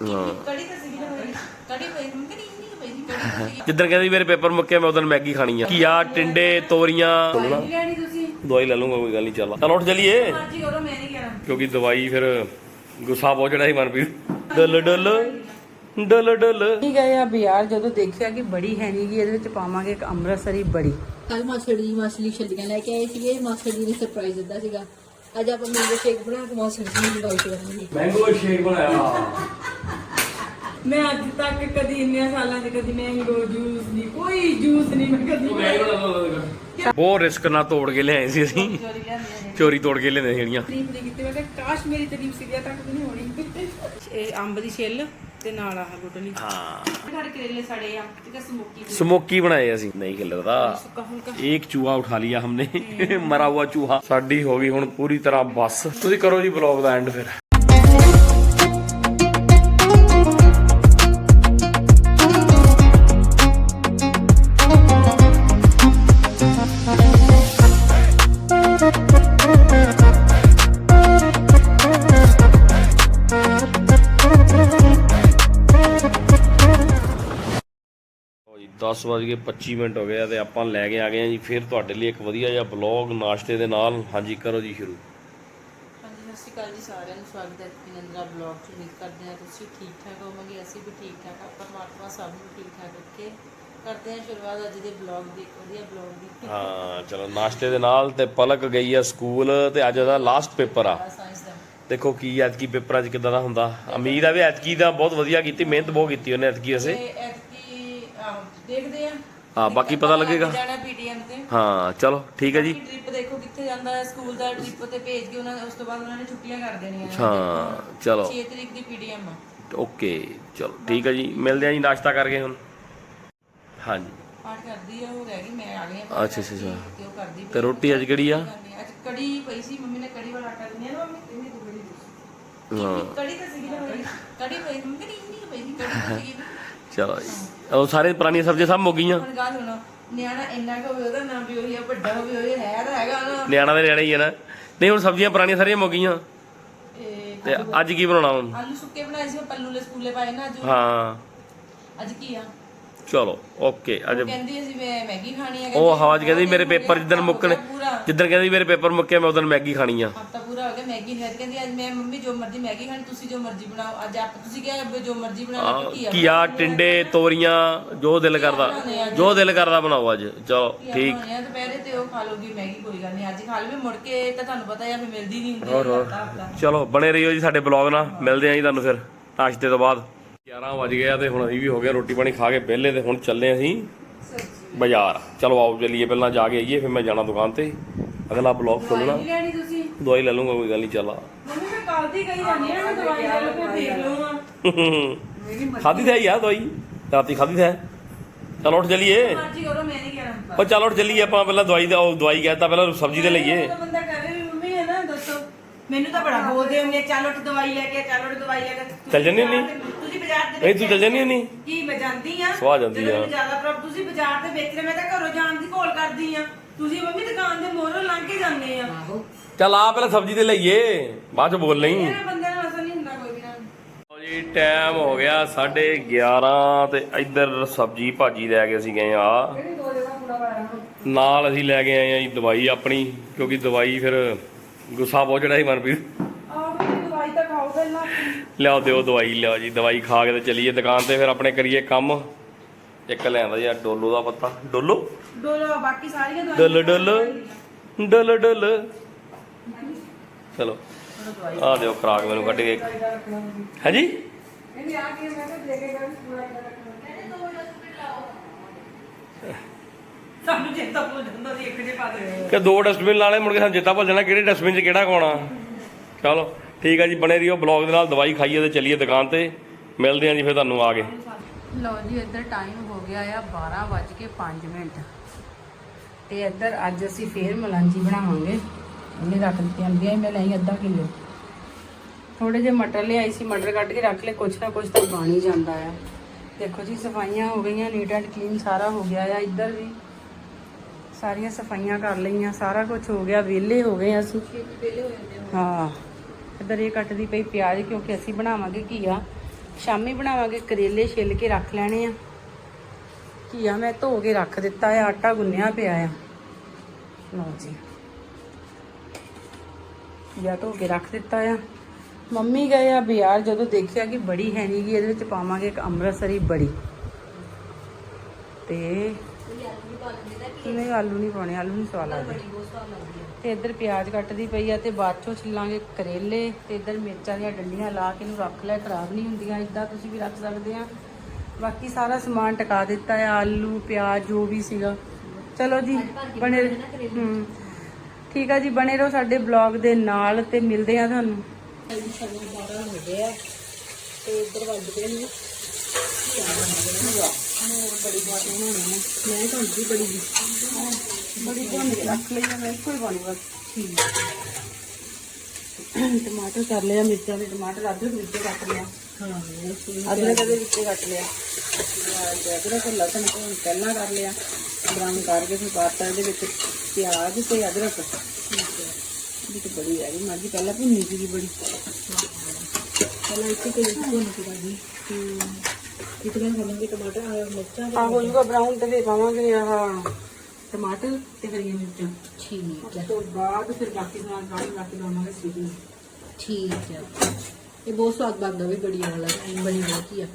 ਕੜੀ ਤਾਂ ਸੀਗੀ ਨਾ ਮੇਰੀ ਕੜੀ ਪਈ ਮੰਮੀ ਨਹੀਂ ਨਹੀਂ ਪਈ ਸੀ ਕੜੀ ਤਾਂ ਸੀਗੀ ਜਿੱਦਣ ਕਹਿੰਦੀ ਮੇਰੇ ਪੇਪਰ ਮੁੱਕੇ ਮੈਂ ਉਦੋਂ ਮੈਗੀ ਖਾਣੀ ਆ। ਘੀਆ ਟਿੰਡੇ ਤੋਰੀਆਂ? ਨਹੀਂ ਲੈਣੀ ਤੁਸੀਂ ਦਵਾਈ ਲੈ ਲੂੰਗਾ ਕੋਈ ਗੱਲ ਨਹੀਂ ਚੱਲ ਚਲ ਉੱਠ ਚਲੀਏ। ਮਰਜ਼ੀ ਕਰੋ ਮੈਂ ਨਹੀਂ ਕਹਿਣਾ ਕਿਉਂਕਿ ਦਵਾਈ ਫਿਰ ਗੁੱਸਾ ਬਹੁਤ ਜਿਹੜਾ ਸੀ ਮਨਪ੍ਰੀਤ। ਡਲ ਡਲ ਡਲ ਡਲ। ਨਹੀਂ ਗਏ ਆ ਬਾਜ਼ਾਰ ਜਦੋਂ ਦੇਖਿਆ ਕਿ ਬੜੀ ਹੈ ਨਹੀਂ ਗੀ ਇਹਦੇ ਵਿੱਚ ਪਾਵਾਂਗੇ ਇੱਕ ਅੰਮ੍ਰਿਤਸਰੀ ਬੜੀ। ਕੱਲ ਮਾਸੜ ਜੀ ਮਛਲੀ ਛੱਲੀਆਂ ਲੈ ਕੇ ਆਏ ਸੀਗੇ। ਮਾਸੜ ਨੇ ਸਰਪ੍ਰਾਈਜ਼ ਦਿੱਤਾ ਸੀਗਾ। ਅੱਜ ਆਪਾਂ ਮੈਂਗੋ ਸ਼ੇਕ ਬਣਾ ਕੇ ਜੀ ਨੂੰ ਡਾਈਟ ਕਰਾਂਗੇ ਮੈਂਗੋ ਸ਼ੇਕ ਬਣਾਇਆ। ਮੈਂ ਅੱਜ ਤੱਕ ਕਦੀ ਇੰਨੇ ਸਾਲਾਂ 'ਚ ਕਦੀ ਮੈਂਗੋ ਜੂਸ ਨਹੀਂ ਕੋਈ ਜੂਸ ਨਹੀਂ ਮੈਂ ਕਦੀ ਬਹੁਤ ਰਿਸਕ ਨਾਲ ਤੋੜ ਕੇ ਲਿਆਏ ਸੀ ਅਸੀਂ। ਚੋਰੀ ਤੋੜ ਕੇ ਲਿਆਂਦੇ ਸੀ ਜਿਹੜੀਆਂ ਤਾਰੀਫ ਨਹੀਂ ਕੀਤੀ ਮੈਂ ਕਿਹਾ ਕਾਸ਼ ਮੇਰੀ ਤਾਰੀਫ ਸਿਰਿਆ ਤੱਕ ਵੀ ਨਹੀਂ ਹੋਣੀ। ਇਹ ਅੰਬ ਦੀ ਛਿੱਲ। ਸਮੋਕੀ ਬਣਾਏ ਅਸੀਂ। ਨਹੀਂ ਖਿਲਰਦਾ ਸੁੱਕਾ ਇੱਕ ਚੂਹਾ ਉਠਾ ਲਿਆ ਹਮਨੇ। ਮਰਾ ਹੁਆ ਚੂਹਾ। ਸਾਡੀ ਹੋ ਗਈ ਹੁਣ ਪੂਰੀ ਤਰ੍ਹਾਂ ਬਸ। ਤੁਸੀਂ ਕਰੋ ਜੀ ਬਲੌਗ ਦਾ ਐਂਡ ਫਿਰ। ਲਓ ਜੀ 10 ਵੱਜ ਕੇ 25 ਮਿੰਟ ਹੋ ਗਏ ਆ ਤੇ ਆਪਾਂ ਲੈ ਕੇ ਆ ਗਏ ਆ ਜੀ। ਫਿਰ ਤੁਹਾਡੇ ਲਈ ਇੱਕ ਵਧੀਆ ਜਿਹਾ ਬਲੌਗ ਨਾਸ਼ਤੇ ਦੇ ਨਾਲ। ਹਾਂਜੀ ਕਰੋ ਜੀ ਸ਼ੁਰੂ। ਹਾਂਜੀ ਸਤਿ ਸ਼੍ਰੀ ਅਕਾਲ ਜੀ ਸਾਰਿਆਂ ਨੂੰ। ਸਵਾਗਤ ਹੈ ਪਿਨੰਦਰਾ ਬਲੌਗ ਚ। ਉਮੀਦ ਕਰਦੇ ਹਾਂ ਤੁਸੀਂ ਠੀਕ ਠਾਕ ਹੋਵੋਗੇ। ਅਸੀਂ ਵੀ ਠੀਕ ਠਾਕ ਹਾਂ ਪਰਮਾਤਮਾ ਸਭ ਨੂੰ ਠੀਕ ਠਾਕ ਰੱਖੇ। ਕਰਦੇ ਹਾਂ ਸ਼ੁਰੂਆਤ ਅੱਜ ਦੇ ਬਲੌਗ ਦੀ ਵਧੀਆ ਬਲੌਗ ਦੀ। ਹਾਂ ਚਲੋ ਨਾਸ਼ਤੇ ਦੇ ਨਾਲ ਤੇ ਪਲਕ ਗਈ ਆ ਸਕੂਲ ਤੇ ਅੱਜ ਉਹਦਾ ਲਾਸਟ ਪੇਪਰ ਆ। ਸਾਇੰਸ ਦਾ। ਦੇਖੋ ਕੀ ਐਤਕੀ ਪੇਪਰਾਂ 'ਚ ਕਿਦਾਂ ਦਾ ਹੁੰਦਾ। ਉਮੀਦ ਆ ਵੀ ਐਤਕੀ ਦਾ ਬਹੁਤ ਵਧੀਆ ਕੀਤੀ ਮਿਹਨਤ ਬਹੁਤ ਕੀਤੀ ਉਹਨੇ ਐਤਕੀ ਵੈਸੇ। ਦੇਖਦੇ ਆ। ਹਾਂ ਬਾਕੀ ਪਤਾ ਲੱਗੇਗਾ। ਜਾਣਾ ਪੀਟੀਐਮ ਤੇ। ਹਾਂ ਚਲੋ ਠੀਕ ਹੈ ਜੀ। ਟ੍ਰਿਪ ਦੇਖੋ ਕਿੱਥੇ ਜਾਂਦਾ ਹੈ ਸਕੂਲ ਦਾ ਟ੍ਰਿਪ ਤੇ ਭੇਜ ਕੇ ਉਹਨਾਂ ਉਸ ਤੋਂ ਬਾਅਦ ਉਹਨਾਂ ਨੇ ਛੁੱਟੀਆਂ ਕਰ ਦੇਣੀਆਂ ਨੇ। ਹਾਂ ਚਲੋ। 6 ਤਰੀਕ ਦੀ ਪੀਡੀਐਮ ਆ। ਓਕੇ ਚਲੋ ਠੀਕ ਹੈ ਜੀ। ਮਿਲਦੇ ਆ ਜੀ ਨਾਸ਼ਤਾ ਕਰਕੇ ਹੁਣ। ਹਾਂਜੀ। ਪਾਠ ਕਰਦੀ ਆ ਉਹ ਰਹਿ ਗਈ ਮੈਂ ਆ ਗਈ ਆ ਅੱਛਾ ਅੱਛਾ ਤੇ ਉਹ ਕਰਦੀ ਤੇ ਰੋਟੀ ਅੱਜ ਕਿਹੜੀ ਆ। ਅੱਜ ਕੜੀ ਪਈ ਸੀ ਮੰਮੀ ਨੇ ਕੜੀ ਵਾਲਾ ਆਟਾ ਦਿੰਦੀ ਆ ਨਾ ਮੰਮੀ ਇੰਨੀ ਤੂੰ ਕੜੀ ਦੇ ਹਾਂ। ਕੜੀ ਤਾਂ ਸੀਗੀ ਨਾ ਕੜੀ ਪਈ ਮੰਮੀ ਨਹੀਂ ਇੰਨੀ ਪਈ ਸੀ ਕੜੀ ਤਾਂ ਸੀਗੀ। ਚਲੋ ਜੀ ਉਹ ਸਾਰੇ ਪੁਰਾਣੀਆਂ ਸਬਜ਼ੀਆਂ ਸਭ ਮੁੱਕ ਗਈਆਂ। ਹੁਣ ਗੱਲ ਸੁਣੋ ਨਿਆਣਾ ਇੰਨਾ ਕੁ ਹੋਵੇ ਉਹਦਾ ਨਾਮ ਵੀ ਉਹੀ ਆ ਵੱਡਾ ਹੋਵੇ ਉਹੀ ਹੈ ਤਾਂ ਹੈਗਾ ਨਾ ਨਿਆਣਾ ਦੇ ਨਿਆਣਾ ਹੀ ਹੈ ਨਾ। ਨਹੀਂ ਹੁਣ ਸਬਜ਼ੀਆਂ ਪੁਰਾਣੀਆਂ ਸਾਰੀਆਂ ਮੁੱਕ ਗਈਆਂ। ਇਹ ਤੇ ਅੱਜ ਕੀ ਬਣਾਉਣਾ ਹੁਣ? ਆਲੂ ਸੁੱਕੇ ਬਣਾਏ ਸੀ ਪੱਲੂ ਦੇ ਸਕੂਲੇ ਪਾਏ ਨਾ ਅੱਜ। ਹਾਂ। ਅੱਜ ਕੀ ਆ? ਚਲੋ ਓਕੇ ਅੱਜ ਕਹਿੰਦੀ ਅਸੀਂ ਮੈਂ ਮੈਗੀ ਖਾਣੀ ਆ ਉਹ ਹਵਾ ਚ ਕਹਿੰਦੀ ਮੇਰੇ ਪੇਪਰ ਜਿੱਦਣ ਮੁੱਕਣੇ ਜਿੱਦਣ ਕਹਿੰਦੀ ਮੇਰੇ ਪੇਪਰ ਮੁੱਕੇ ਮੈਂ ਉਦੋਂ ਮੈਗੀ ਖਾਣੀ ਆ। ਹਫਤਾ ਗਿਆ ਮੈਗੀ ਨਹੀਂ ਕਹਿੰਦੀ ਅੱਜ ਮੈਂ ਮੰਮੀ ਜੋ ਮਰਜ਼ੀ ਮੈਗੀ ਖਾਣੀ ਤੁਸੀਂ ਜੋ ਮਰਜ਼ੀ ਬਣਾਓ ਅੱਜ ਆਪ ਤੁਸੀਂ ਕਿਹਾ ਵੀ ਜੋ ਮਰਜ਼ੀ ਬਣਾ ਲਓ ਕੀ ਆ? ਘੀਆ ਟਿੰਡੇ ਤੋਰੀਆਂ ਜੋ ਦਿਲ ਕਰਦਾ ਜੋ ਦਿਲ ਕਰਦਾ ਬਣਾਓ ਅੱਜ ਚਲੋ ਠੀਕ। ਦੁਪਹਿਰੇ ਤੇ ਉਹ ਖਾ ਲਓਗੀ ਮੈਗੀ ਕੋਈ ਗੱਲ ਨਹੀਂ ਅੱਜ ਖਾ ਲਵੇ ਮੁੜ ਕੇ ਤਾਂ ਤੁਹਾਨੂੰ ਪਤਾ ਹੈ ਵੀ ਮਿਲਦੀ ਨਹੀਂ ਹੁੰਦੀ ਹਫਤਾ ਹਫਤਾ ਚਲੋ ਬਣੇ ਰਹੀਓ ਜੀ ਸਾਡੇ ਬਲੌਗ ਨਾਲ ਮਿਲਦੇ ਆਂ ਜੀ ਤੁਹਾਨੂੰ ਫਿਰ ਨਾਸ਼ਤੇ ਤੋਂ ਬਾਅਦ। 11 ਵਜ ਗਏ ਆ ਤੇ ਹੁਣ ਅਸੀਂ ਵੀ ਹੋ ਗਏ ਰੋਟੀ ਪਾਣੀ ਖਾ ਕੇ ਵਿਹਲੇ ਤੇ ਹੁਣ ਚੱਲੇ ਅਸੀਂ ਬਾਜ਼ਾਰ। ਚਲੋ ਆਓ ਚੱਲੀਏ ਪਹਿਲਾਂ ਜਾ ਕੇ ਆਈਏ ਫਿਰ ਮੈਂ ਜਾਣਾ ਦੁਕਾਨ ਤੇ। ਅਗਲਾ ਬਲੌਗ ਸੁਣਨਾ ਨਹੀਂ ਲੈਣੀ ਤੁਸੀਂ? ਦਵਾਈ ਲੈ ਲੂੰਗਾ ਕੋਈ ਗੱਲ ਨਹੀਂ ਚੱਲਾ ਮੰਮੀ ਮੈਂ ਕੱਲ ਦੀ ਕਹੀ ਜਾਂਦੀ ਆ ਮੈਂ ਦਵਾਈ ਲੈ ਲਓ ਫਿਰ ਦੇਖ ਲਵਾਂ ਖਾਦੀ ਤੇ ਆ ਦਵਾਈ। ਰਾਤੀ ਖਾਦੀ ਤੇ ਚਲੋ ਉੱਠ ਚੱਲੀਏ। ਮਰਜ਼ੀ ਕਰੋ ਮੈਂ ਨਹੀਂ ਕਹਿਣਾ ਉਹ ਚਲ ਉੱਠ ਚੱਲੀਏ ਆਪਾਂ ਪਹਿਲਾਂ ਦਵਾਈ ਦਾ ਉਹ ਦਵਾਈ ਕਹਿਤਾ ਪਹਿਲਾਂ ਸਬਜ਼ੀ ਤੇ ਲਈਏ। ਤਾਂ ਬੰਦਾ ਕਹੇ ਵੀ ਮੰਮੀ ਹੈ ਨਾ ਦੱਸੋ। ਮੈਨੂੰ ਤਾਂ ਬੜਾ ਬੋਲਦੇ ਹੁੰਦੇ ਚੱਲ ਉੱਠ ਦਵਾਈ ਲੈ ਕੇ ਚੱਲ ਉੱਠ ਦਵਾਈ ਲੈ ਕੇ। ਚੱਲ ਜੰਨੀ ਨਹੀਂ ਤੁਸੀਂ ਬਾਜ਼ਾਰ ਦੇ ਨਹੀਂ ਤੂੰ ਚੱਲ ਜੰਨੀ ਨਹੀਂ ਕੀ ਮੈਂ ਜਾਂਦੀ ਆ? ਸਵਾਹ ਜਾਂਦੀ ਆ। ਜ਼ਿਆਦਾ ਪ੍ਰਭ ਤੁਸੀਂ ਬਾਜ਼ਾਰ ਦੇ ਵਿੱਚ ਨੇ ਮੈਂ ਤਾਂ ਘਰੋਂ ਜਾਣ ਦੀ ਘੋਲ ਕਰਦੀ ਆ। ਤੁਸੀਂ ਮੰਮੀ ਦੁਕਾਨ ਦੇ ਮੋਹਰੋਂ ਲੰਘ ਕੇ ਜਾਂਦੇ ਆ। ਚੱਲ ਆ ਪਹਿਲਾਂ ਸਬਜ਼ੀ ਤੇ ਲਈਏ ਬਾਅਦ ਚ ਬੋਲ ਨਹੀਂ ਇਹ ਬੰਦੇ ਨਾਲ ਅਸਰ ਨਹੀਂ ਹੁੰਦਾ ਕੋਈ ਵੀ ਨਾ। ਲਓ ਜੀ ਟਾਈਮ ਹੋ ਗਿਆ 11:30 ਤੇ ਇੱਧਰ ਸਬਜ਼ੀ ਭਾਜੀ ਲੈ ਕੇ ਅਸੀਂ ਗਏ ਆ। ਨਾਲ ਅਸੀਂ ਲੈ ਕੇ ਆਏ ਆ ਜੀ ਦਵਾਈ ਆਪਣੀ ਕਿਉਂਕਿ ਦਵਾਈ ਫਿਰ ਗੁੱਸਾ ਬਹੁਤ ਜਿਹੜਾ ਸੀ ਮਨਪ੍ਰੀਤ। ਆਹ ਵੀ ਦਵਾਈ ਤਾਂ ਖਾਓ ਪਹਿਲਾਂ। ਲਿਆਓ ਦਿਓ ਦਵਾਈ ਲਿਆਓ ਜੀ ਦਵਾਈ ਖਾ ਕੇ ਤੇ ਚੱਲੀਏ ਦੁਕਾਨ ਤੇ ਫਿਰ ਆਪਣੇ ਕਰੀਏ ਕੰਮ। ਇੱਕ ਲਿਆਂਦਾ ਯਾਰ ਡੋਲੋ ਦਾ ਪੱਤਾ। ਡੋਲੋ? ਡੋਲੋ ਬਾਕੀ ਸਾਰੀਆਂ ਦਵਾਈਆਂ ਡੁੱਲ ਡੁੱਲ ਡੁੱਲ ਡੁੱਲ। ਚਲੋ। ਆ ਦਿਓ ਖਰਾਕ ਮੈਨੂੰ ਕੱਢ ਕੇ। ਹਾਂਜੀ? ਇਹਨੇ ਆ ਕੇ ਮੈਂ ਤਾਂ ਦੇ ਕੇ ਗਈ ਪੂਰਾ ਸਾਨੂੰ ਚੇਤਾ ਭੁੱਲ ਜਾਂਦਾ ਸੀ ਇੱਕ ਜੇ ਪਾ ਦੇ। ਕਿ ਦੋ ਡਸਟਬਿਨ ਲਾਲੇ ਮੁੜ ਕੇ ਸਾਨੂੰ ਚੇਤਾ ਭੁੱਲ ਜਾਣਾ ਕਿਹੜੇ ਡਸਟਬਿਨ 'ਚ ਕਿਹੜਾ ਪਾਉਣਾ। ਚਲੋ ਠੀਕ ਆ ਜੀ ਬਣੇ ਰਹੀਓ ਬਲੌਗ ਦੇ ਨਾਲ ਦਵਾਈ ਖਾਈਏ ਤੇ ਚੱਲੀਏ ਦੁਕਾਨ ਤੇ। ਮਿਲਦੇ ਆਂ ਜੀ ਫਿਰ ਤੁਹਾਨੂੰ ਆ ਕੇ। ਲਓ ਜੀ ਇੱਧਰ ਟਾਈਮ ਹੋ ਗਿਆ ਆ 12:05 ਮਿੰਟ। ਤੇ ਇੱਧਰ ਅੱਜ ਅਸੀਂ ਫੇਰ ਮਲਾਂਜੀ ਬਣਾਵਾਂਗੇ। ਉਹਨੇ ਰੱਖ ਦਿੱਤੀ ਅੰਬੀਆਂ ਮੈਂ ਲਈ ਅੱਧਾ ਕਿਲੋ। ਥੋੜੇ ਜਿਹੇ ਮਟਰ ਲਿਆਈ ਸੀ, ਮਟਰ ਕੱਢ ਕੇ ਰੱਖ ਲਏ, ਕੁਛ ਨਾ ਕੁਛ ਤਾਂ ਬਣ ਹੀ ਜਾਂਦਾ ਆ। ਦੇਖੋ ਜੀ, ਸਫਾਈਆਂ ਹੋ ਗਈਆਂ ਨੀਟ ਐਂਡ ਕਲੀਨ ਸਾਰਾ ਹੋ ਗਿਆ ਆ ਇੱਧਰ ਵੀ। ਸਾਰੀਆਂ ਸਫਾਈਆਂ ਕਰ ਲਈਆਂ, ਸਾਰਾ ਕੁਝ ਹੋ ਗਿਆ, ਵਿਹਲੇ ਹੋ ਗਏ ਅਸੀਂ। ਹਾਂ, ਇੱਧਰ ਇਹ ਕੱਟਦੀ ਪਈ ਪਿਆਜ਼, ਕਿਉਂਕਿ ਅਸੀਂ ਬਣਾਵਾਂਗੇ ਘੀਆ। ਸ਼ਾਮੀ ਬਣਾਵਾਂਗੇ ਕਰੇਲੇ ਛਿੱਲ ਕੇ ਰੱਖ ਲੈਣੇ ਆ। ਘੀਆ ਮੈਂ ਧੋ ਕੇ ਰੱਖ ਦਿੱਤਾ ਆ, ਆਟਾ ਗੁੰਨਿਆ ਪਿਆ ਆ। ਲਓ ਜੀ। ਘੀਆ ਧੋ ਕੇ ਰੱਖ ਦਿੱਤਾ ਆ। ਮੰਮੀ ਗਏ ਆ ਬਾਜ਼ਾਰ ਜਦੋਂ ਦੇਖਿਆ ਕਿ ਬੜੀ ਹੈ ਨੀ ਗੀ ਇਹਦੇ ਵਿੱਚ ਪਾਵਾਂਗੇ ਇੱਕ ਅੰਮ੍ਰਿਤਸਰੀ ਬੜੀ। ਤੇ ਨਹੀਂ ਆਲੂ ਨਹੀਂ ਪਾਉਣੇ? ਆਲੂ ਨਹੀਂ ਸਵਾਦ ਲੱਗਦੇ। ਤੇ ਇੱਧਰ ਪਿਆਜ਼ ਕੱਟਦੀ ਪਈ ਆ ਤੇ ਬਾਅਦ ਚੋਂ ਛਿੱਲਾਂਗੇ ਕਰੇਲੇ ਤੇ ਇੱਧਰ ਮਿਰਚਾਂ ਦੀਆਂ ਡੰਡੀਆਂ ਲਾ ਕੇ ਇਹਨੂੰ ਰੱਖ ਲੈ ਖਰਾਬ ਨਹੀਂ ਹੁੰਦੀਆਂ ਇਦਾਂ ਤੁਸੀਂ ਵੀ ਰੱਖ ਸਕਦੇ ਆ। ਬਾਕੀ ਸਾਰਾ ਸਮਾਨ ਟਕਾ ਦਿੱਤਾ ਆ ਆਲੂ ਪਿਆਜ਼ ਜੋ ਵੀ ਸੀਗਾ। ਚਲੋ ਜੀ ਬਣੇ ਹੂੰ। ਠੀਕ ਆ ਜੀ, ਬਣੇ ਰਹੋ ਸਾਡੇ ਬਲੌਗ ਦੇ ਨਾਲ ਤੇ ਮਿਲਦੇ ਆ ਤੁਹਾਨੂੰ। ਤੇ ਇੱਧਰ ਵੱਜ ਗਏ ਨੇ ਬੜੀ ਬਾਤ ਬਣਾਉਣੀ ਹੈ ਮੈਂ ਤਾਂ ਜੀ ਬੜੀ ਬੜੀ ਭੁੰਨ ਕੇ ਰੱਖ ਲਈ ਆ ਮੈਂ ਇੱਕੋ ਹੀ ਬਸ ਠੀਕ ਟਮਾਟਰ ਕਰ ਲਿਆ ਮਿਰਚਾਂ ਦੇ ਟਮਾਟਰ ਅਦਰਕ ਵਿੱਚ ਕੱਟ ਲਿਆ ਅਦਰਕ ਦੇ ਵਿੱਚ ਕੱਟ ਲਿਆ। ਪਿਆਜ਼ ਅਦਰਕ ਲਸਣ ਭੁੰਨ ਪਹਿਲਾਂ ਕਰ ਲਿਆ। ਬਰਾਊਨ ਕਰਕੇ ਫਿਰ ਪਾਤਾ ਇਹਦੇ ਵਿੱਚ ਪਿਆਜ਼ ਤੇ ਅਦਰਕ। ਵਿੱਚ ਬੜੀ ਹੈ ਜੀ ਮਾਜੀ ਪਹਿਲਾਂ ਭੁੰਨੀ ਸੀਗੀ ਬੜੀ। ਪਹਿਲਾਂ ਇੱਥੇ ਤੇ ਕੋਲ ਨਹੀਂ ਕਰਦੀ ਇੱਕ ਦਿਨ ਖਾਵਾਂਗੇ ਟਮਾਟਰ ਆ ਮਿਰਚਾਂ ਆ ਹੋ ਜੂਗਾ ਬਰਾਊਨ ਤੇ ਫਿਰ ਪਾਵਾਂਗੇ ਆਹ। ਟਮਾਟਰ ਤੇ ਹਰੀਆਂ ਮਿਰਚਾਂ। ਠੀਕ ਉਸ ਤੋਂ ਬਾਅਦ ਫਿਰ ਬਾਕੀ ਸਮਾਨ ਕਾੜੀ ਬਾਕੀ ਲਾਵਾਂਗੇ ਸੀਟੀ ਠੀਕ ਹੈ ਇਹ ਬਹੁਤ ਸਵਾਦ ਬਣਦਾ ਵੀ ਬੜੀ ਵਾਲਾ ਬਣੀ ਹੀ ਆ।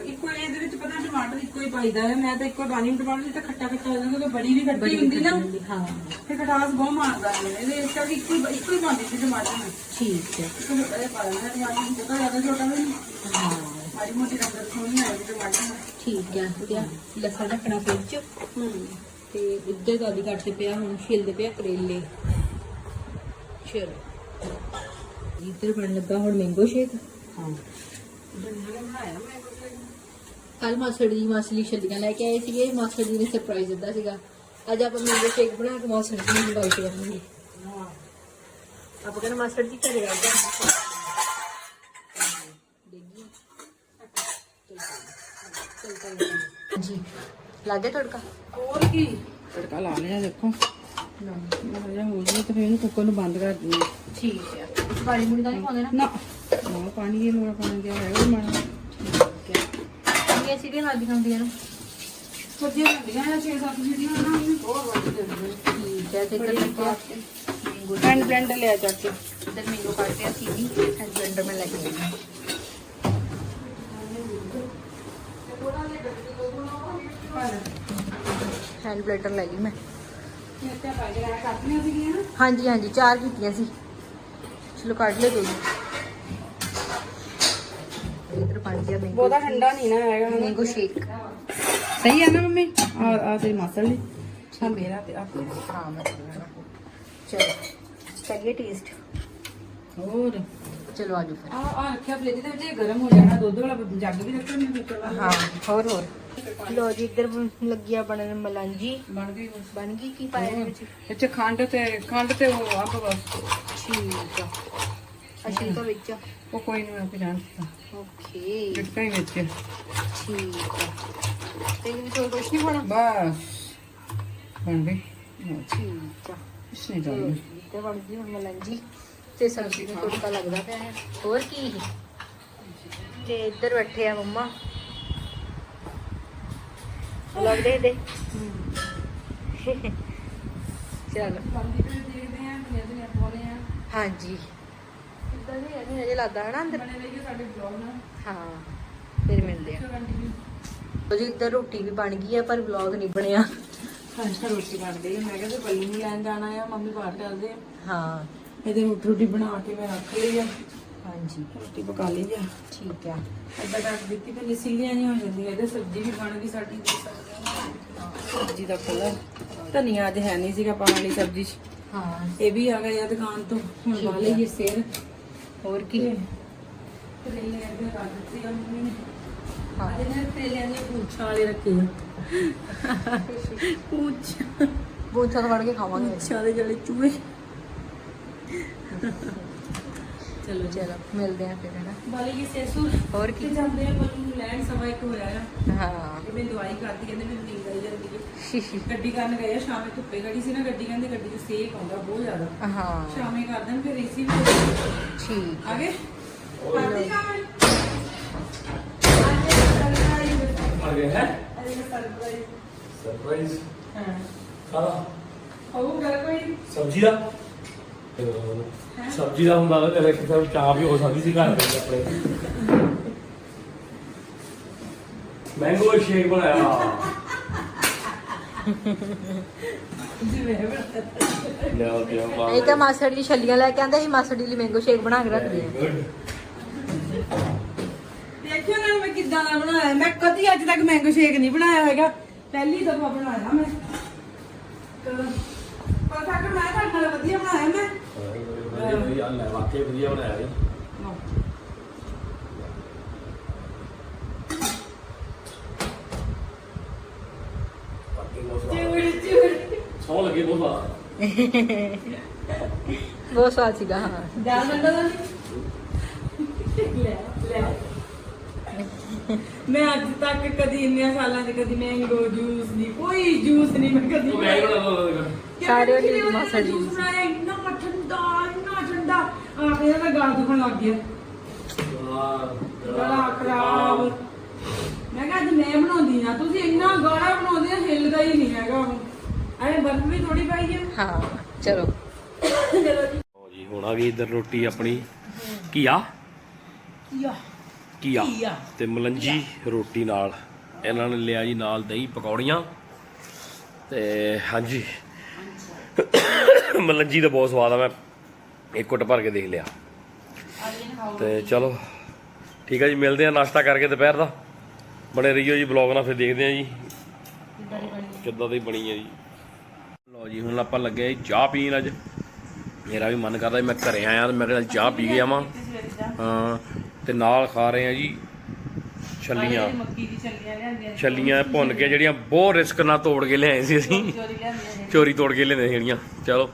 ਇੱਕੋ ਇਹਦੇ ਵਿੱਚ ਪਤਾ ਟਮਾਟਰ ਇੱਕੋ ਹੀ ਪਾਈਦਾ ਹੈ। ਮੈਂ ਤਾਂ ਇੱਕੋ ਪਾਣੀ ਟਮਾਟਰ ਤੇ ਖੱਟਾ ਖੱਟਾ ਹੋ ਜਾਂਦਾ ਕਿਉਂਕਿ ਬੜੀ ਵੀ ਖੱਟੀ ਹੁੰਦੀ ਨਾ। ਹਾਂ। ਫਿਰ ਖਟਾਸ ਬਹੁਤ ਮਾਰਦਾ ਹੈ। ਇਹਦੇ ਇਸ ਕਰਕੇ ਇੱਕੋ ਹੀ ਇੱਕੋ ਹੀ ਪਾਉਂਦੀ ਸੀ ਟਮਾਟਰ ਠੀਕ ਹੈ। ਇੱਕੋ ਹੀ ਬੜੇ ਪਾ ਲੈਂਦਾ ਟਮਾਟਰ ਨੂੰ ਬਹੁਤਾ ਜ਼ਿਆਦਾ ਛੋਟਾ ਵੀ ਨਹੀਂ। ਹਾਂ। ਮਾੜੀ ਮੋਟੀ ਰੰਗਤ ਸੋਹਣੀ ਆਏਗੀ ਟਮਾਟਰ ਠੀਕ ਹੈ ਤੇ ਲਸਣ ਰੱਖਣਾ ਵਿੱਚ ਹੂੰ। ਤੇ ਉੱਧਰ ਦਾਦੀ ਕੱਟਦੇ ਪਿਆ ਹੁਣ ਛਿਲਦੇ ਪਿਆ ਕਰੇਲੇ। ਚਲੋ। ਇੱਧਰ ਬਣ ਲੱਗਾ ਹੁਣ ਮੈਂਗੋ ਸ਼ੇਕ ਹਾਂ। ਕੱਲ ਮਾਸੜ ਜੀ ਮਾਸਲੀ ਛੱਲੀਆਂ ਲੈ ਕੇ ਆਏ ਸੀਗੇ ਮਾਸੜ ਜੀ ਨੇ ਸਰਪ੍ਰਾਈਜ਼ ਦਿੱਤਾ ਸੀਗਾ। ਅੱਜ ਆਪਾਂ ਮੈਂਗੋ ਸ਼ੇਕ ਬਣਾ ਕੇ ਮਾਸੜ ਜੀ ਨੂੰ ਇਨਵਾਈਟ ਕਰਾਂਗੇ। ਹਾਂ। ਆਪਾਂ ਕਹਿੰਦੇ ਮਾਸੜ ਜੀ ਘਰੇ ਆ ਜਾ। ਜੀ ਲੱਗੇ ਤੜਕਾ? ਹੋਰ ਕੀ? ਤੜਕਾ ਲਾ ਲਿਆ ਦੇਖੋ। ਨਾ। ਜਿਹਾ ਹੋ ਜਾਵੇ ਤੇ ਫਿਰ ਇਹਨੂੰ ਕੁੱਕਰ ਨੂੰ ਬੰਦ ਕਰ ਦਿੰਦੇ। ਠੀਕ ਹੈ ਪਾਣੀ ਮੁੰਡਾ ਤਾਂ ਨਹੀਂ ਪਾਉਂਦੇ ਨਾ? ਨਾ। ਨਾ ਪਾਣੀ ਇਹ ਲੋੜਾ ਪਾਣੀ ਦਿਆ ਹੈਗਾ ਮਾਣਾ ਠੀਕ ਹੈ ਇਹ ਸੀਰੀਅਲ ਲੱਗ ਜਾਂਦੀਆਂ ਨਾ? ਵਧੀਆ ਲੱਗਦੀਆਂ ਆ 6-7 ਜਿਹੜੀਆਂ ਨਾ। ਇਹ ਬਹੁਤ ਵਧੀਆ ਲੱਗਦੀਆਂ ਠੀਕ ਹੈ ਤੇ ਇੱਧਰ ਲੱਗਿਆ ਮੈਂਗੋ ਹੈਂਡ ਬਲੈਂਡ ਲਿਆ ਚੱਕ ਕੇ। ਇੱਧਰ ਮੈਂਗੋ ਕੱਟ ਰਿਆ ਸੀ ਵੀ ਐਂਡ ਬਲੈਂਡਰ ਮੈਂ ਲੈ ਕੇ ਆਈ ਹਾਂ। ਹੈਂਡ ਬਲੈਂਡਰ ਲੈ ਲਈ ਮੈਂ। ਮਿਰਚਾਂ ਪਾ ਕੇ ਰਾਖ ਕਰਦੀਆਂ ਸੀਗੀਆਂ। ਨਾ ਹਾਂਜੀ ਹਾਂਜੀ ਚਾਰ ਕੀਤੀਆਂ ਸੀ। ਚਲੋ ਕੱਢ ਲਿਓ ਦੋ। ਇੱਧਰ ਬਣ ਗਿਆ ਮੈਂਗੋ ਬਹੁਤਾ ਠੰਡਾ ਨਹੀਂ ਨਾ ਹੈਗਾ ਮੈਂਗੋ ਸ਼ੇਕ ਸਹੀ ਹੈ ਨਾ ਮੰਮੀ? ਆ ਆ ਤੇ ਮਸਲ ਲਈ ਹਾਂ ਮੇਰਾ ਤੇ ਆ ਤੇਰਾ। ਕਰੀਏ ਟੇਸਟ ਹੋਰ? ਚਲੋ ਆਜੋ ਫਿਰ। ਆ ਆ ਰੱਖਿਆ ਫ੍ਰਿਜ ਦੇ ਵਿੱਚ ਇਹ ਗਰਮ ਹੋ ਜਾਣਾ ਦੁੱਧ ਵਾਲਾ ਜੱਗ ਵੀ ਰੱਖਿਆ ਮੈਂ ਕੁੱਕਰ ਵਾਲਾ ਹਾਂ ਹੋਰ ਹੋਰ। ਲੋ ਜੀ ਇੱਧਰ ਲੱਗਿਆ ਬਣਨ ਮਲਾਂਜੀ। ਬਣ ਗਈ ਬਣ ਗਈ ਕੀ ਪਾਇਆ ਇਹਦੇ ਵਿੱਚ? ਇਹ ਚ ਖੰਡ ਤੇ ਖੰਡ ਤੇ ਉਹ ਅੰਬ ਬਸ। ਠੀਕ ਆ। ਅਸ਼ਲ ਤਾਂ ਵਿੱਚ? ਉਹ ਕੋਈ ਨਹੀਂ ਮੈਂ ਦਿੱਤਾ। ਓਕੇ। ਹੀ ਵਿੱਚ। ਠੀਕ ਆ। ਤੇ ਇਹਦੇ ਵਿੱਚ ਹੋਰ ਕੁਝ ਨਹੀਂ ਪਾਉਣਾ? ਬਸ। ਬਣ ਗਈ। ਠੀਕ ਆ। ਕੁਛ ਨਹੀਂ ਤੇ ਬਣ ਗਈ ਹੁਣ ਮਲਾਂਜੀ। ਤੇ ਸਬਜ਼ੀ ਨੂੰ ਤੜਕਾ ਲੱਗਦਾ ਪਿਆ ਹੈ। ਹੋਰ ਕੀ? ਤੇ ਇੱਧਰ ਬੈਠੇ ਆ ਮੰਮਾ। ਲੱਗਦੇ ਦੇ ਚਲੋ। ਬੰਦੀ ਤੇ ਦੇਖਦੇ ਆਂ ਦੁਨੀਆ ਦੁਨੀਆ ਪਾਉਣੇ ਆ ਹਾਂਜੀ। ਇਦਾਂ ਨਹੀਂ ਨਹੀਂ ਅਜੇ ਲੱਗਦਾ ਹੈ ਨਾ ਅੰਦਰ ਬਣੇ ਰਹੀਏ ਸਾਡੇ ਬਲੌਗ ਨਾਲ ਹਾਂ ਫਿਰ ਮਿਲਦੇ ਆ। ਕੰਟੀਨਿਊ ਲੋ ਜੀ ਇੱਧਰ ਰੋਟੀ ਵੀ ਬਣ ਗਈ ਆ ਪਰ ਵਲੌਗ ਨਹੀਂ ਬਣਿਆ। ਹਾਂਜੀ ਰੋਟੀ ਬਣ ਗਈ। ਮੈਂ ਕਿਹਾ ਤੇ ਪੱਲੀ ਨੂੰ ਲੈਣ ਜਾਣਾ ਆ ਮੰਮੀ ਬਾਹਰ ਚੱਲਦੇ ਆ। ਹਾਂ। ਇਹਦੇ ਰੋਟੀ ਰੋਟੀ ਬਣਾ ਕੇ ਮੈਂ ਰੱਖ ਲਈ ਆ। ਹਾਂਜੀ। ਰੋਟੀ ਪਕਾ ਲਈ ਆ। ਠੀਕ ਆ। ਅੱਧਾ ਕੱਟ ਦਿੱਤੀ ਤੇ ਨਿਸੀਲੀਆਂ ਨਹੀਂ ਹੋ ਜਾਂਦੀਆਂ ਇਹਦੇ ਸਬਜ਼ੀ ਵੀ ਬਣ ਗਈ ਸਾਡੀ। ਦੇ ਸਕਦੇ ਹਾਂ। ਸਬਜ਼ੀ ਦਾ ਕਲਰ ਧਨੀਆ ਅੱਜ ਹੈ ਨਹੀਂ ਸੀਗਾ ਪਾਉਣ ਵਾਲੀ ਸਬਜ਼ੀ। 'ਚ ਹਾਂ। ਇਹ ਵੀ ਆ ਗਏ ਆ ਦੁਕਾਨ ਤੋਂ ਹੁਣ ਠੀਕ ਲਾ ਆ। ਲਈਏ ਸੇਰ ਹੋਰ ਕੀ ਕਰੇਲੇ ਅੱਗੇ ਕਰ ਦਿੱਤੇ ਆ ਮੰਮੀ ਨੇ। ਹਾਂ। ਅੱਜ ਨੇ ਕਰੇਲਿਆਂ ਦੀਆਂ ਪੂੰਛਾਂ ਵਾਲੇ ਰੱਖੇ ਆ। ਪੂੰਛ। ਬੋਚਾ ਤੋਂ ਵੜ ਕੇ ਖਾਵਾਂਗੇ। ਪੂੰਛਾਂ ਦੇ ਜਿਹੜੇ ਚੂਹੇ। ਚਲੋ ਚਲੋ ਮਿਲਦੇ ਆ ਫਿਰ ਹਨਾ। ਬਾਲੀ ਕੀ ਸੇਸੂ ਹੋਰ ਕਿ? ਜਾਂਦੇ ਆ ਬੱਲੂ ਨੂੰ ਲੈਣ ਸਵਾ ਇੱਕ ਹੋਇਆ ਆ। ਹਾਂ। ਇਹ ਮੈਂ ਦਵਾਈ ਕਰਦੀ ਕਹਿੰਦੇ ਮੈਨੂੰ ਨੀਂਦ ਆਈ ਜਾਂਦੀ ਹੈ ਗੱਡੀ ਕਰਨ ਗਏ ਆ ਸ਼ਾਮੇ ਧੁੱਪੇ ਗੜੀ ਸੀ ਨਾ ਗੱਡੀ ਕਹਿੰਦੇ ਗੱਡੀ 'ਚ ਸੇਕ ਆਉਂਦਾ ਬਹੁਤ ਜ਼ਿਆਦਾ। ਹਾਂ। ਸ਼ਾਮੇ ਕਰ ਦੇਣ ਫਿਰ ਏਸੀ ਵੀ ਹੋ। ਠੀਕ। ਆ ਗਏ? ਕਰਦੀ ਸ਼ਾਮੇ ਲੱਗੇ ਹੈ? ਅਰੇ ਸਰਪ੍ਰਾਈਜ਼ ਸਰਪ੍ਰਾਈਜ਼ ਹਾਂ। ਖਾਣਾ? ਹੋਊਗਾ ਕੋਈ? ਸਬਜ਼ੀ ਦਾ? ਸਬਜ਼ੀ ਦਾ ਹੁੰਦਾ ਤਾਂ ਤੇਰੇ ਕਿਸੇ ਚਾਹ ਵੀ ਹੋ ਸਕਦੀ ਸੀ ਘਰ ਦੇ ਆਪਣੇ। ਮੈਂਗੋ ਸ਼ੇਕ ਬਣਾਇਆ। ਜਿਵੇਂ ਲਿਆਓ ਤੇ ਇਹ ਤਾਂ ਮਾਸੜ ਦੀ ਛੱਲੀਆਂ ਲੈ ਕੇ ਆਂਦਾ ਸੀ ਮਾਸੜ ਲਈ ਮੈਂਗੋ ਸ਼ੇਕ ਬਣਾ ਕੇ ਰੱਖਦੇ ਆ। ਗੁੱਡ ਦੇਖਿਓ ਨਾ ਮੈਂ ਕਿੱਦਾਂ ਦਾ ਬਣਾਇਆ। ਮੈਂ ਕਦੀ ਅੱਜ ਤੱਕ ਮੈਂਗੋ ਸ਼ੇਕ ਨਹੀਂ ਬਣਾਇਆ ਹੈਗਾ। ਪਹਿਲੀ ਦਫਾ ਬਣਾਇਆ ਮੈਂ। ਪਰਫੈਕਟ ਬਣਾਇਆ ਤੁਹਾਡੇ ਨਾਲ ਵਧੀਆ ਬਣਾਇਆ ਮੈਂ। ਵਧੀਆ ਵਧੀਆ ਲੈ ਵਾਕਈ ਵਧੀਆ ਬਣਾਇਆ ਜੀ ਵਾਕਈ ਬਹੁਤ ਸਵਾਦ ਚਿਵੜੀ ਚਿਵੜੀ ਸੌ ਲੱਗੇ ਬਹੁਤ ਸਵਾਦ। ਬਹੁਤ ਸਵਾਦ ਸੀਗਾ ਹਾਂ। ਜਾਲ ਮੰਡਾ ਦਾ ਲੈ ਲੈ। ਮੈਂ ਅੱਜ ਤੱਕ ਕਦੀ ਇੰਨੇ ਸਾਲਾਂ 'ਚ ਕਦੀ ਮੈਂਗੋ ਜੂਸ ਨਹੀਂ ਕੋਈ ਜੂਸ ਨਹੀਂ ਮੈਂ ਕਦੀ ਉਹ ਮੈਂ ਹੀ ਬਣਾ ਦੋ ਸਾਰੇ ਮਾਸੜ ਜੀ ਜੂਸ। ਬਣਾਇਆ ਇੰਨਾ ਆ ਮੇਰਾ ਤਾਂ ਗਾਲ ਦੁਖਣ ਲੱਗ ਗਿਆ। ਗਲਾ ਖਰਾਬ। ਮੈਂ ਕਿਹਾ ਅੱਜ ਮੈਂ ਬਣਾਉਂਦੀ ਆ। ਤੁਸੀਂ ਇੰਨਾ ਗਾੜਾ ਬਣਾਉਂਦੇ ਆ ਹਿੱਲਦਾ ਹੀ ਨਹੀਂ ਹੈਗਾ ਉਹ ਐ ਬਰਫ ਵੀ ਥੋੜੀ ਪਾਈ ਹੈ ਹਾਂ ਚਲੋ। ਚਲੋ ਜੀ। ਲਓ ਜੀ ਹੁਣ ਆ ਗਈ ਇੱਧਰ ਰੋਟੀ ਆਪਣੀ। ਯਾ ਘੀਆ। ਤੇ ਮਲੰਜੀ ਰੋਟੀ ਨਾਲ। ਇਹਨਾਂ ਨੇ ਲਿਆ ਜੀ ਨਾਲ ਦਹੀਂ ਪਕੌੜੀਆਂ। ਤੇ ਹਾਂਜੀ। ਮਲੰਜੀ ਤਾਂ ਬਹੁਤ ਸਵਾਦ ਆ ਮੈਂ ਇੱਕ ਕੁੱਟ ਭਰ ਕੇ ਦੇਖ ਲਿਆ। ਤੇ ਚਲੋ ਠੀਕ ਹੈ ਜੀ ਮਿਲਦੇ ਆ ਨਾਸ਼ਤਾ ਕਰਕੇ ਦੁਪਹਿਰ ਦਾ। ਬਣੇ ਰਹੀਓ ਜੀ ਬਲੌਗ ਨਾਲ ਫਿਰ ਦੇਖਦੇ ਆ ਜੀ। ਕਿੱਦਾਂ ਦੀ ਬਣੀ ਹੈ ਜੀ। ਲਓ ਜੀ ਹੁਣ ਆਪਾਂ ਲੱਗੇ ਜੀ ਚਾਹ ਪੀਣ ਅੱਜ। ਮੇਰਾ ਵੀ ਮਨ ਕਰਦਾ ਮੈਂ ਘਰੇ ਆਇਆ ਤੇ ਮੈਂ ਕਿਹਾ ਚਾਹ ਪੀ ਗਿਆ ਵਾਂ ਹਾਂ ਤੇ ਨਾਲ ਖਾ ਰਹੇ ਆ ਜੀ ਛੱਲੀਆਂ। ਛੱਲੀਆਂ ਭੁੰਨ ਕੇ ਜਿਹੜੀਆਂ ਬਹੁਤ ਰਿਸਕ ਨਾਲ ਤੋੜ ਕੇ ਲਿਆਏ ਸੀ ਅਸੀਂ। ਚੋਰੀ ਤੋੜ ਕੇ ਲਿਆਂਦੇ ਸੀ ਜਿਹੜੀਆਂ ਚਲੋ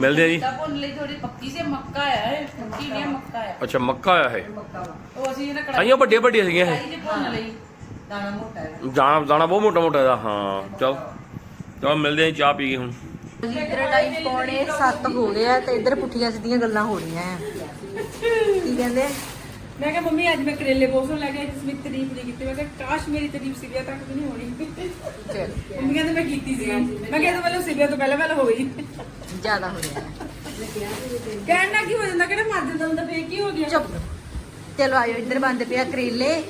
ਮਿਲਦੇ ਆ ਜੀ। ਤਾਂ ਭੁੰਨ ਲਈ ਥੋੜੀ ਪੱਕੀ ਸੀ ਮੱਕਾ ਆ ਇਹ ਮੱਕੀ ਨਹੀਂ ਮੱਕਾ ਆ ਅੱਛਾ ਮੱਕਾ ਆਇਆ ਹੈ ਉਹ ਅਸੀਂ ਇਹਨਾਂ ਕੜਾਈ ਆਈਆਂ ਵੱਡੀਆਂ ਵੱਡੀਆਂ ਸੀਗੀਆਂ ਇਹ? ਚ ਭੁੰਨ ਲਈ। ਦਾਣਾ ਮੋਟਾ ਹੈ। ਦਾਣਾ ਦਾਣਾ ਬਹੁਤ ਮੋਟਾ ਮੋਟਾ ਇਹਦਾ ਹਾਂ ਚਲ। ਚਲ ਮਿਲਦੇ ਆ ਜੀ, ਚਾਹ ਪੀ ਕੇ ਹੁਣ। ਇੱਧਰ ਟਾਈਮ ਪੌਣੇ 7 ਹੋ ਗਏ ਆ ਤੇ ਇੱਧਰ ਪੁੱਠੀਆਂ ਸਿੱਧੀਆਂ ਗੱਲਾਂ ਹੋ ਰਹੀਆਂ ਆ। ਕੀ ਕਹਿੰਦੇ? ਮੈਂ ਕਿਹਾ ਮੰਮੀ ਅੱਜ ਮੈਂ ਕਰੇਲੇ ਪੋਸੋਂ ਲੈ ਕੇ ਆਈ ਜਿਸ ਵਿੱਚ ਤਾਰੀਫ ਨਹੀਂ ਕੀਤੀ। ਮੈਂ ਕਿਹਾ ਕਾਸ਼ ਮੇਰੀ ਤਾਰੀਫ ਸਿਵਿਆ ਤੱਕ ਵੀ ਨਹੀਂ ਹੋਣੀ। ਚਲ। ਮੰਮੀ ਕਹਿੰਦੇ ਮੈਂ ਕੀਤੀ ਸੀ। ਮੈਂ ਕਿਹਾ ਤਾਂ ਸਿਵਿਆ ਤੋਂ ਪਹਿਲਾਂ ਪਹਿਲਾਂ ਹੋਈ। ਜ਼ਿਆਦਾ ਹੋ ਰਿਹਾ। ਕਹਿਣ ਕੀ ਹੋ ਜਾਂਦਾ? ਕਿਹੜਾ ਮਰ ਜਾਂਦਾ ਹੁੰਦਾ? ਫੇਰ ਕੀ ਹੋ ਗਿਆ? ਚੁੱਪ। ਚਲੋ ਆਇਓ ਇੱਧਰ ਬੰਦ ਪਿਆ ਕਰੇਲੇ।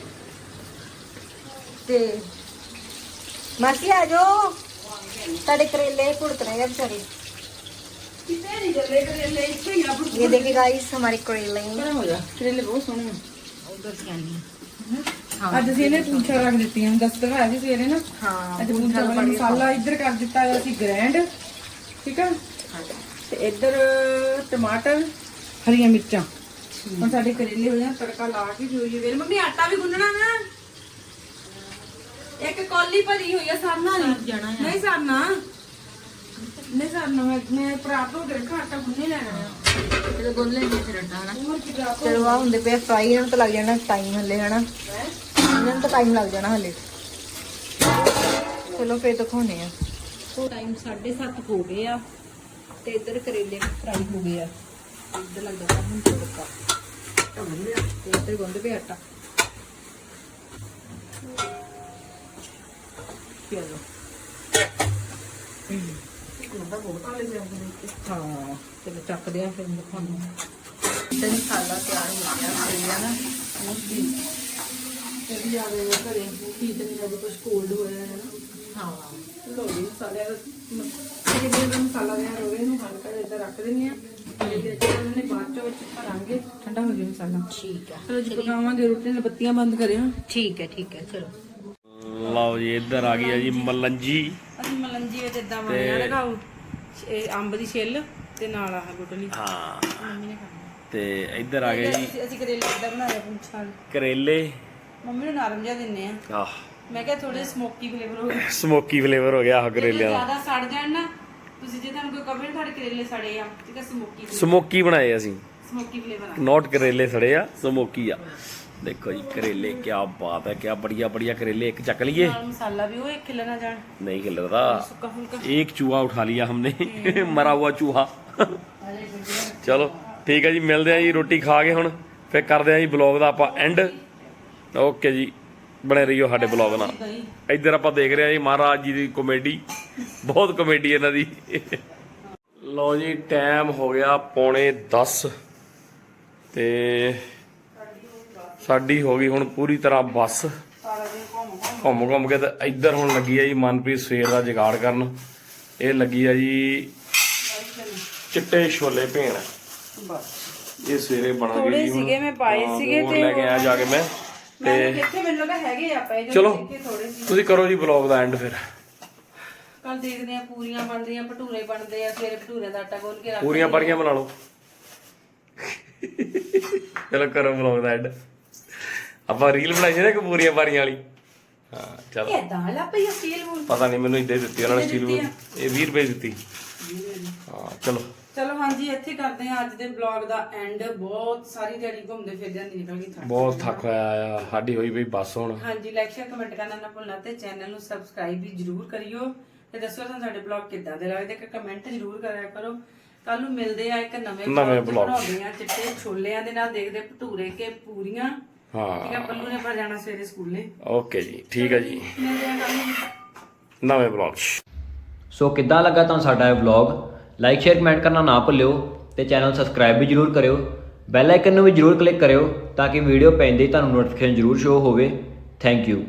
ਤੇ ਮਾਸੀ ਆ ਜਾਓ। ਤੁਹਾਡੇ ਕਰੇਲੇ ਭੁੜਕ ਰਹੇ ਆ ਵਿਚਾਰੇ ਕਿਤੇ ਨਹੀਂ ਚੱਲੇ ਕਰੇਲੇ ਇੱਥੇ ਹੀ ਆ ये देखिए गाइस हमारे करेले ਬੜਾ ਹੋ ਜਾ ਕਰੇਲੇ ਬਹੁਤ ਸੋਹਣੇ उधर से आनी ਆ ਅੱਜ ਅਸੀਂ ਇਹਨੇ ਪੂੰਛਾ ਰੱਖ ਦਿੱਤੀਆਂ ਦਸ ਦਿਖਾਇਆ ਸੀ ਸਵੇਰੇ ਨਾ हाँ ਅੱਜ ਪੂੰਛਾ ਵਾਲਾ ਮਸਾਲਾ ਇੱਧਰ ਕਰ ਦਿੱਤਾ ਹੈ ਅਸੀਂ ਗ੍ਰੈਂਡ ਠੀਕ ਆ ਤੇ ਇੱਧਰ ਟਮਾਟਰ ਹਰੀਆਂ ਮਿਰਚਾਂ ਹੁਣ ਸਾਡੇ ਕਰੇਲੇ ਹੋ ਜਾਣ ਤੜਕਾ ਲਾ ਕੇ ਜੋ ਜੀ ਵੇਲ ਮੰਮੀ ਆਟਾ ਵੀ ਗੁੰਨਣਾ ਨਾ ਇੱਕ ਕੌਲੀ ਭਰੀ ਹੋਈ ਆ ਸਰਨਾ ਨਹੀਂ ਨਹੀਂ ਸਰਨਾ ਨਹੀਂ ਕਰਨਾ ਮੈਂ ਮੈਂ ਪ੍ਰਾਪਤ ਹੋ ਗਿਆ ਘਾਟਾ ਗੁੰਨੇ ਲੈਣਾ ਆ। ਤੇ ਗੁੰਨ ਲੈਣੀ ਫਿਰ ਅੱਡਾ ਹਨਾ? ਉਮਰ ਕੀ ਪ੍ਰਾਪਤ ਚਲੋ ਆ ਹੁੰਦੇ ਪਿਆ ਫਰਾਈ ਇਹਨਾਂ ਨੂੰ ਤਾਂ ਲੱਗ ਜਾਣਾ ਟਾਈਮ ਹੱਲੇ ਹਨਾ? ਇਹਨਾਂ ਨੂੰ ਤਾਂ ਟਾਈਮ ਲੱਗ ਜਾਣਾ ਹੱਲੇ। ਚਲੋ ਫੇਰ ਦਿਖਾਉਨੇ ਆ ਸੋ ਟਾਈਮ 7:30 ਹੋ ਗਏ ਆ ਤੇ ਇੱਧਰ ਕਰੇਲੇ ਫਰਾਈ ਹੋ ਗਏ ਆ। ਇੱਧਰ ਲੱਗਦਾ ਹੁਣ ਤੜਕਾ ਤੇ ਇੱਧਰ ਗੁੰਦ ਪਿਆ ਆਟਾ। ਪਿਆ ਲੋ ਚਲੋ ਹਾਂ ਚਲੋ ਚੱਕਦੇ ਆ ਫਿਰ ਦਿਖਾਉਂਦੇ ਆ ਤੇ ਮਸਾਲਾ ਤਿਆਰ ਹੋ ਗਿਆ ਕਰੇਲਿਆਂ ਦਾ ਇਹ ਵੀ ਆ ਗਏ ਘਰੇ ਕੀ ਤੇ ਮੇਰਾ ਕੁਝ ਕੋਲਡ ਹੋਇਆ ਹੈ ਨਾ? ਹਾਂ। ਲੋ ਜੀ ਮਸਾਲੇ ਦਾ ਇਹ ਜਿਹੜਾ ਮਸਾਲਾ ਤਿਆਰ ਹੋ ਗਿਆ ਇਹਨੂੰ ਹਲਕਾ ਜਿਹਾ ਇੱਧਰ ਰੱਖ ਦਿੰਦੇ ਆ। ਤੇ ਜਿਹੜਾ ਉਹਨੇ ਬਾਅਦ ਚੋਂ ਵਿੱਚ ਭਰਾਂਗੇ ਠੰਡਾ ਹੋ ਜਾਵੇ ਮਸਾਲਾ ਠੀਕ ਆ। ਚਲੋ ਜੀ ਪਕਾਵਾਂਗੇ ਰੋਟੀ ਨਾਲ ਬੱਤੀਆਂ ਬੰਦ ਕਰਿਓ। ਠੀਕ ਹੈ ਠੀਕ ਹੈ ਚਲੋ। ਲਓ ਜੀ ਇੱਧਰ ਆ ਗਈ ਆ ਜੀ ਮਲੰਜੀ। ਅਸੀਂ ਮਲੰਜੀ ਵਿੱਚ ਇਦਾਂ ਬਣਿਆ ਦਿਖਾਓ ਇਹ ਅੰਬ ਦੀ ਛਿੱਲ ਤੇ ਨਾਲ ਆਹ ਗੁਟਲੀ ਹਾਂ। ਮੰਮੀ ਨੇ ਖਾਣੀ। ਤੇ ਇੱਧਰ ਆ ਗਏ ਜੀ। ਅਸੀਂ- ਅਸੀਂ ਕਰੇਲੇ ਇਦਾਂ ਬਣਾਇਆ ਪੁੰਛਾਂ। ਕਰੇਲੇ। ਮੰਮੀ ਨੂੰ ਨਾਰਮ ਜਿਹਾ ਦਿੰਨੇ ਆ। ਆਹ। ਮੈਂ ਕਿਹਾ ਥੋੜੇ ਸਮੋਕੀ ਫਲੇਵਰ ਹੋ ਗਏ। ਸਮੋਕੀ ਫਲੇਵਰ ਹੋ ਗਿਆ ਆਹ ਜੇ ਕਰੇਲਿਆਂ ਦਾ। ਜ਼ਿਆਦਾ ਸੜ ਜਾਣ ਨਾ ਤੁਸੀਂ ਜੇ ਤੁਹਾਨੂੰ ਕੋਈ ਕਵੇ ਨਾ ਤੁਹਾਡੇ ਕਰੇਲੇ ਸੜੇ ਆ ਠੀਕ ਹੈ ਸਮੋਕੀ ਸਮੋਕੀ ਬਣਾਏ ਅਸੀਂ। ਸਮੋਕੀ ਫਲੇਵਰ ਆ। ਨੋਟ ਕਰੇਲੇ ਸੜੇ ਆ ਸਮੋਕੀ ਆ। ਦੇਖੋ ਜੀ ਕਰੇਲੇ ਕੀ ਬਾਤ ਹੈ ਕੀ ਬੜੀਆ ਬੜੀਆ ਕਰੇਲੇ ਇੱਕ ਚੱਕ ਲਈਏ ਨਾਲ ਮਸਾਲਾ ਵੀ ਉਹ ਖਿਲ ਨਾ ਜਾਣ नहीं खिल रहा ਸੁੱਕਾ ਫੁਲਕਾ एक चूहा उठा लिया हमने मरा हुआ चूहा ਚਲੋ ਠੀਕ ਹੈ ਜੀ ਮਿਲਦੇ ਆ ਜੀ ਰੋਟੀ ਖਾ ਕੇ ਹੁਣ ਫਿਰ ਕਰਦੇ ਆ ਜੀ ਬਲੌਗ ਦਾ ਆਪਾਂ ਐਂਡ ਓਕੇ ਜੀ ਬਣੇ ਰਹੀਓ ਸਾਡੇ ਬਲੌਗ ਨਾਲ ਇੱਧਰ ਆਪਾਂ ਦੇਖ ਰਹੇ ਹਾਂ ਜੀ ਮਹਾਰਾਜ ਜੀ ਦੀ ਕਮੇਡੀ ਬਹੁਤ ਕਮੇਡੀ ਇਹਨਾਂ ਦੀ ਲਓ ਜੀ ਟਾਈਮ ਹੋ ਗਿਆ ਪੌਣੇ 10 ਤੇ ਸਾਡੀ ਹੋ ਗਈ ਹੁਣ ਪੂਰੀ ਤਰ੍ਹਾਂ ਬੱਸ। ਘੁੰਮ ਘੁੰਮ ਕੇ ਤੇ ਇੱਧਰ ਹੁਣ ਲੱਗੀ ਆ ਜੀ ਮਨਪ੍ਰੀਤ ਸਵੇਰ ਦਾ ਜੁਗਾੜ ਕਰਨ। ਇਹ ਲੱਗੀ ਆ ਜੀ ਚਿੱਟੇ ਛੋਲੇ ਭੇਣ ਇਹ ਸਵੇਰੇ ਬਣਾ ਗਈ ਥੋੜੇ ਜੀ। ਸੀਗੇ, ਮੈਂ ਪਾਏ ਸੀਗੇ ਤੇ ਲੈ ਕੇ ਆਇਆ ਜਾ ਕੇ ਮੈਂ। ਤੇ ਕਿੱਥੇ ਮੈਨੂੰ ਲੱਗਾ ਹੈਗੇ ਆ ਪਏ ਚਲੋ ਤੁਸੀਂ ਕਰੋ ਜੀ ਬਲੌਗ ਦਾ ਐਂਡ ਫਿਰ। ਕੱਲ ਦੇਖਦੇ ਆ ਪੂਰੀਆਂ ਬਣਦੀਆਂ ਭਟੂਰੇ ਬਣਦੇ ਆ ਸਵੇਰੇ ਭਟੂਰੇ ਦਾ ਆਟਾ ਗੋਲ ਕੇ ਰੱਖ ਪੂਰੀਆਂ ਪੜੀਆਂ ਬਣਾ ਲਓ। ਚਲੋ ਕਰੋ ਬਲੌਗ ਦਾ ਐਂਡ ਆਪਾਂ ਰੀਲ ਬਣਾਈ ਸੀ ਨਾ ਕਿ ਪੂਰੀਆਂ ਪਾਰੀਆਂ ਵਾਲੀ। ਹਾਂ ਚਲ। ਇਦਾਂ ਲਾ ਪਈ ਸਟੀਲ ਵੂਲ ਪਤਾ ਨਹੀਂ ਮੈਨੂੰ ਇੱਦਾਂ ਹੀ ਦਿੱਤੀ ਉਹਨਾਂ ਨੇ ਸਟੀਲ ਇਹ 20 ਰੁਪਏ ਦਿੱਤੀ। ਹਾਂ ਚਲੋ। ਚਲੋ ਹਾਂਜੀ ਇੱਥੇ ਕਰਦੇ ਆ ਅੱਜ ਦੇ ਵਲੌਗ ਦਾ ਐਂਡ ਬਹੁਤ ਸਾਰੀ ਦਿਹਾੜੀ ਘੁੰਮਦੇ ਫਿਰਦੇ ਨਿਕਲ ਗਈ ਥੱਕ ਬਹੁਤ ਥੱਕ ਹੋਇਆ ਆ ਸਾਡੀ ਹੋਈ ਬਈ ਬੱਸ ਹੁਣ। ਹਾਂਜੀ ਲਾਈਕ ਸ਼ੇਅਰ ਕਮੈਂਟ ਕਰਨਾ ਨਾ ਭੁੱਲਣਾ ਤੇ ਚੈਨਲ ਨੂੰ ਸਬਸਕ੍ਰਾਈਬ ਵੀ ਜਰੂਰ ਕਰਿਓ ਤੇ ਦੱਸੋ ਤੁਹਾਨੂੰ ਸਾਡੇ ਬਲੌਗ ਕਿੱਦਾਂ ਦੇ ਲੱਗਦੇ ਕਿ ਕਮੈਂਟ ਜਰੂਰ ਕਰਿਆ ਕਰੋ। ਕੱਲ ਨੂੰ ਮਿਲਦੇ ਆ ਇੱਕ ਨਵੇਂ ਨਵੇਂ। ਬਣਾਉਂਦੇ ਆ ਚਿੱਟੇ ਛੋਲਿਆਂ ਦੇ ਨਾਲ ਦੇਖਦੇ ਭਟੂਰੇ ਕੇ ਪੂਰੀਆਂ। ਠੀਕ ਆ ਪੱਲੂ ਨੇ ਪਰ ਜਾਣਾ ਸਵੇਰੇ ਸਕੂਲੇ। ਓਕੇ ਜੀ ਠੀਕ ਹੈ ਜੀ। ਮਿਲਦੇ ਆ ਕੱਲ ਨੂੰ ਨਵੇਂ ਬਲੌਗ 'ਚ। ਸੋ ਕਿੱਦਾਂ ਲੱਗਾ ਤੁਹਾਨੂੰ ਸਾਡਾ ਇਹ ਵਲੌਗ ਲਾਈਕ ਸ਼ੇਅਰ ਕਮੈਂਟ ਕਰਨਾ ਨਾ ਭੁੱਲਿਓ ਤੇ ਚੈਨਲ ਸਬਸਕ੍ਰਾਈਬ ਵੀ ਜਰੂਰ ਕਰਿਓ। ਬੈਲ ਆਈਕਨ ਨੂੰ ਵੀ ਜਰੂਰ ਕਲਿੱਕ ਕਰਿਓ ਤਾਂ ਕਿ ਵੀਡੀਓ ਪੈਂਦੇ ਹੀ ਤੁਹਾਨੂੰ ਨੋਟੀਫਿਕੇਸ਼ਨ ਜਰੂਰ ਸ਼ੋ ਹੋਵੇ। Thank you